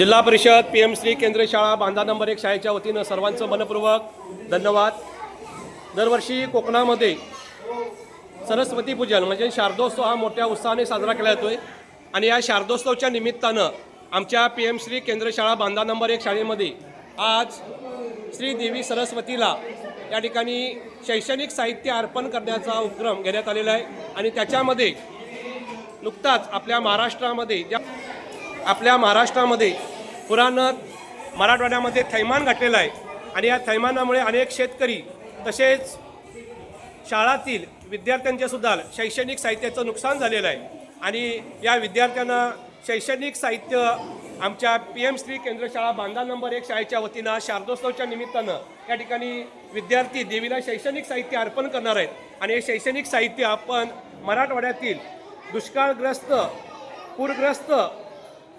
जिल्हा परिषद P M Shri केंद्रीय शाळा बांधा नंबर एक शाळेच्या वतीनं सर्वांचं मनपूर्वक धन्यवाद. दरवर्षी कोकणामध्ये सरस्वती पूजन म्हणजे शारदोत्सव हा मोठ्या उत्साहाने साजरा केला जातोय. आणि या शारदोत्सवच्या निमित्तानं आमच्या पी एम श्री केंद्र शाळा बांधा नंबर एक शाळेमध्ये आज श्री देवी सरस्वतीला या ठिकाणी शैक्षणिक साहित्य अर्पण करण्याचा उपक्रम घेण्यात आलेला आहे. आणि त्याच्यामध्ये नुकताच आपल्या महाराष्ट्रामध्ये ज्या आपल्या महाराष्ट्रामध्ये पुरानं मराठवाड्यामध्ये थैमान घातलेलं आहे. आणि या थैमानामुळे अनेक शेतकरी तसेच शाळातील विद्यार्थ्यांचे सुद्धा शैक्षणिक साहित्याचं नुकसान झालेलं आहे. आणि या विद्यार्थ्यांना शैक्षणिक साहित्य आमच्या पी एम श्री केंद्र शाळा बांधा नंबर एक शाळेच्या वतीनं शारदोत्सवच्या निमित्तानं या ठिकाणी विद्यार्थी देवीला शैक्षणिक साहित्य अर्पण करणार आहेत. आणि हे शैक्षणिक साहित्य आपण मराठवाड्यातील दुष्काळग्रस्त पूरग्रस्त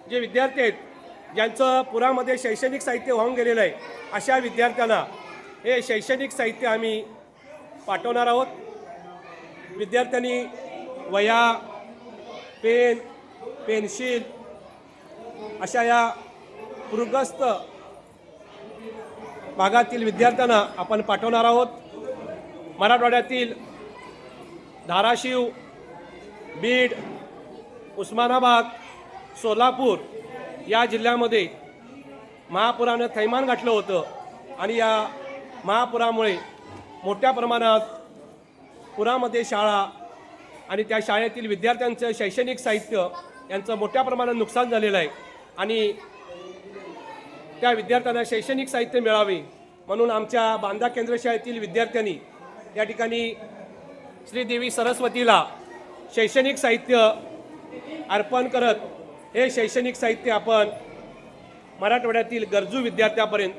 जे विद्यार्थी आहेत ज्यांचं पुरामध्ये शैक्षणिक साहित्य वाहून गेलेलं आहे अशा विद्यार्थ्यांना हे शैक्षणिक साहित्य आम्ही पाठवणार आहोत. विद्यार्थ्यांनी वह्या पेन पेन्सिल अशा या पूरग्रस्त भागातील विद्यार्थ्यांना आपण पाठवणार आहोत. मराठवाड्यातील धाराशिव बीड उस्मानाबाद सोलापूर या जिल्ह्यामध्ये महापुरानं थैमान गाठलं होतं आणि या महापुरामुळे मोठ्या प्रमाणात पुरामध्ये शाळा आणि त्या शाळेतील विद्यार्थ्यांचं शैक्षणिक साहित्य यांचं मोठ्या प्रमाणात नुकसान झालेलं आहे. आणि त्या विद्यार्थ्यांना शैक्षणिक साहित्य मिळावे म्हणून आमच्या बांधा केंद्र शाळेतील विद्यार्थ्यांनी या ठिकाणी श्रीदेवी सरस्वतीला शैक्षणिक साहित्य अर्पण करत हे शैक्षणिक साहित्य आपण मराठवाड्यातील गरजू विद्यार्थ्यापर्यंत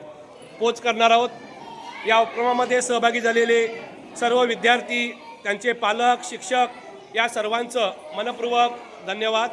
पोच करणार आहोत. या उपक्रमामध्ये सहभागी झालेले सर्व विद्यार्थी त्यांचे पालक शिक्षक या सर्वांचं मनपूर्वक धन्यवाद.